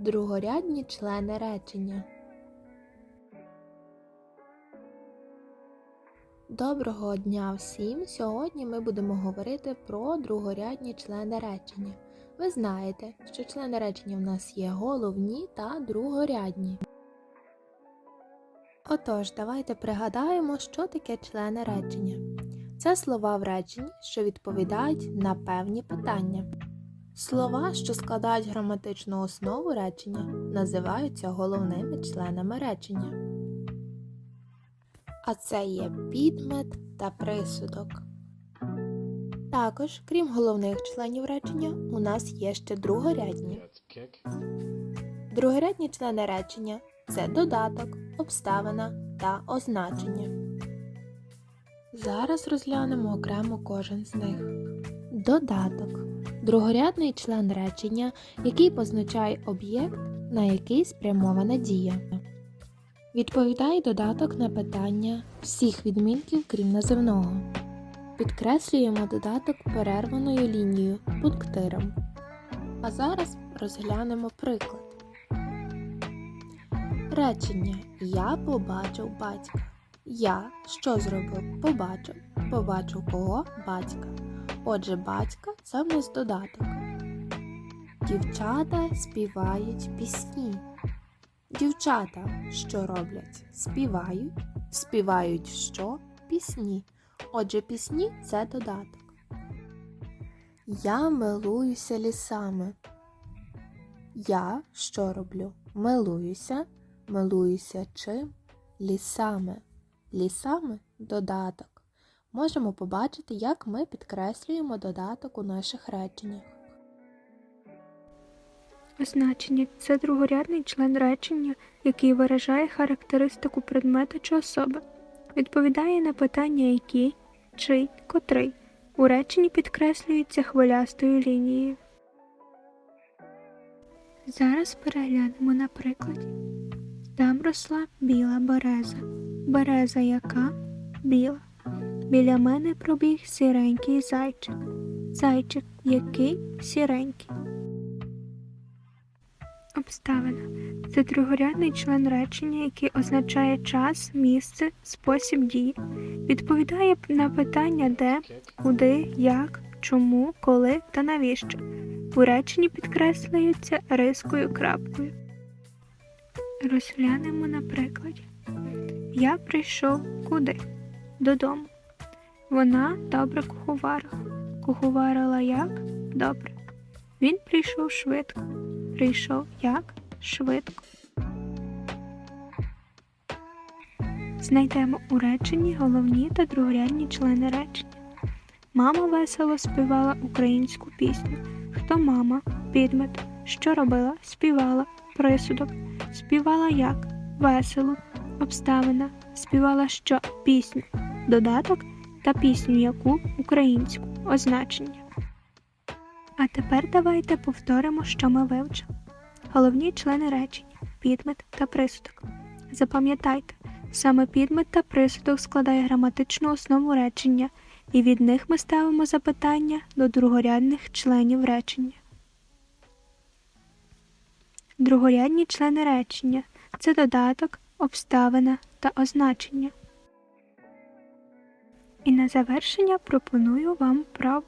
Другорядні члени речення. Доброго дня всім! Сьогодні ми будемо говорити про другорядні члени речення. Ви знаєте, що члени речення в нас є головні та другорядні. Отож, давайте пригадаємо, що таке члени речення. Це слова в реченні, що відповідають на певні питання. Слова, що складають граматичну основу речення, називаються головними членами речення. А це є підмет та присудок. Також, крім головних членів речення, у нас є ще другорядні. Другорядні члени речення це додаток, обставина та означення. Зараз розглянемо окремо кожен з них. Додаток другорядний член речення, який позначає об'єкт, на який спрямована дія. Відповідає додаток на питання всіх відмінків, крім називного. Підкреслюємо додаток перерваною лінією пунктиром. А зараз розглянемо приклад. Речення Я побачив батька. Я що зробив? Побачив. Побачив кого? Батька. Отже, батька це в нас додаток. Дівчата співають пісні. Дівчата що роблять? Співають. Співають що? Пісні. Отже, пісні це додаток. Я милуюся лісами. Я що роблю? Милуюся. Милуюся чим? Лісами. Лісами додаток. Можемо побачити, як ми підкреслюємо додаток у наших реченнях. Означення це другорядний член речення, який виражає характеристику предмета чи особи, відповідає на питання який, чий, котрий. У реченні підкреслюється хвилястою лінією. Зараз переглянемо на прикладі. Там росла біла береза. Береза яка? Біла. Біля мене пробіг сіренький зайчик. Зайчик який? Сіренький. Обставина це другорядний член речення, який означає час, місце, спосіб дії. Відповідає на питання де, куди, як, чому, коли та навіщо. У реченні підкреслюється рискою крапкою. Розглянемо на прикладі. Я прийшов куди? Додому. Вона добре куховарила. Куховарила як? Добре. Він прийшов швидко. Прийшов як? Швидко. Знайдемо у реченні головні та другорядні члени речення. Мама весело співала українську пісню. Хто мама? Підмет. Що робила? Співала. Присудок. Співала як? Весело. Обставина. Співала що? Пісню. Додаток та пісню яку українську. Означення. А тепер давайте повторимо, що ми вивчили. Головні члени речення підмет та присудок. Запам'ятайте, саме підмет та присудок складає граматичну основу речення, і від них ми ставимо запитання до другорядних членів речення. Другорядні члени речення це додаток, обставина та означення. І на завершення пропоную вам вправу.